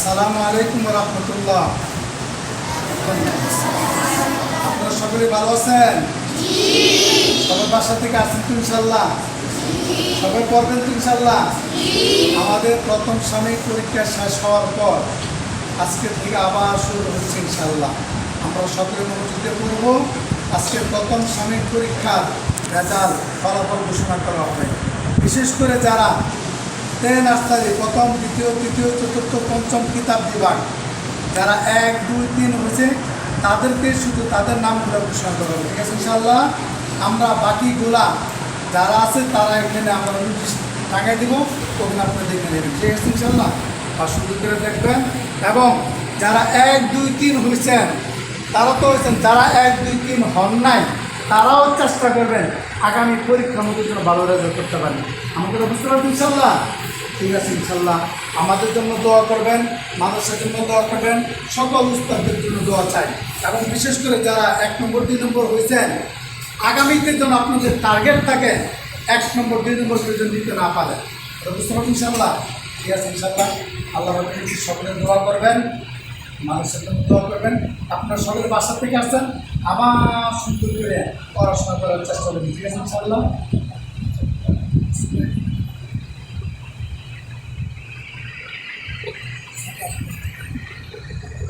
আসসালামু আলাইকুম রহমতুল্লাহ। আপনারা সকলে ভালো আছেন? সবার বাসা থেকে আসছেন তো ইনশাল্লাহ সবাই পড়বেন তো ইনশাল্লাহ আমাদের প্রথম সাময়িক পরীক্ষা শেষ হওয়ার পর আজকে থেকে আবার শুরু হচ্ছে ইনশাল্লাহ আমরা সকলে মনোযোগে পড়ব আজকের প্রথম সাময়িক পরীক্ষার রেজাল্ট ফলাফল ঘোষণা করা হবে। বিশেষ করে যারা টেন আস্তারি প্রথম, দ্বিতীয়, তৃতীয়, চতুর্থ, পঞ্চম কিতাব বিভাগ যারা এক, দুই, তিন হয়েছে, তাদেরকে শুধু তাদের নামগুলো ঘোষণা করা হবে ঠিক আছে ইনশাল্লাহ আমরা বাকিগুলা যারা আছে, তারা এখানে আমরা নোটিশ টাঙাই দিব ওখানে আপনি দেখে নেবেন, ঠিক আছে ইনশাল্লাহ আর শুরু করে দেখবেন। এবং যারা এক, দুই, তিন হয়েছেন, তারা তো হয়েছেন, যারা এক, দুই, তিন হন নাই, তারাও চেষ্টা করবেন আগামী পরীক্ষার মধ্যে যেন ভালো রেজাল্ট করতে পারেন। আমাকে তো বুঝতে পারবেন ইনশাল্লাহ ঠিক আছে, ইনশাল্লাহ। আমাদের জন্য দোয়া করবেন, মানুষের জন্য দোয়া করবেন, সকল উস্তাদদের জন্য দোয়া চাই। এবং বিশেষ করে যারা এক নম্বর, দুই নম্বর হয়েছেন, আগামীতে যেন আপনাদের টার্গেট থাকে, এক নম্বর, দুই নম্বর পর্যন্ত দিতে না পারে। বুঝতে ইনশাল্লাহ? ঠিক আছে, ইনশাল্লাহ। আল্লাহ রবীন্দ্র সকলে দোয়া করবেন, মানুষের জন্য দোয়া করবেন। আপনার সকলের বাসা থেকে আসছেন আবার সুন্দর করে পড়াশোনা করার চেষ্টা করবেন। ঠিক আছে, ইনশাল্লাহ?